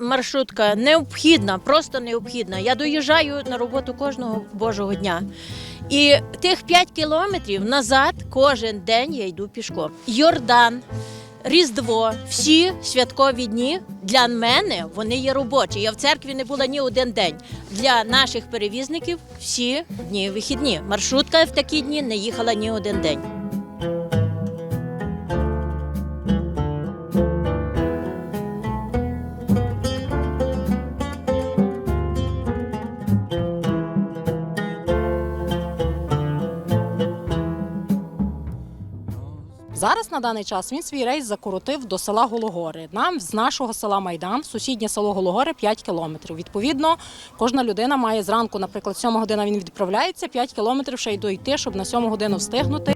Маршрутка необхідна, просто необхідна. Я доїжджаю на роботу кожного божого дня. І тих 5 кілометрів назад кожен день я йду пішком. Йордан, Різдво, всі святкові дні для мене вони є робочі. Я в церкві не була ні один день. Для наших перевізників всі дні вихідні. Маршрутка в такі дні не їхала ні один день. Зараз на даний час він свій рейс закоротив до села Гологори. Нам з нашого села Майдан, сусіднє село Гологори 5 кілометрів. Відповідно, кожна людина має зранку, наприклад, 7 година він відправляється, 5 кілометрів ще й дойти, щоб на 7 годину встигнути.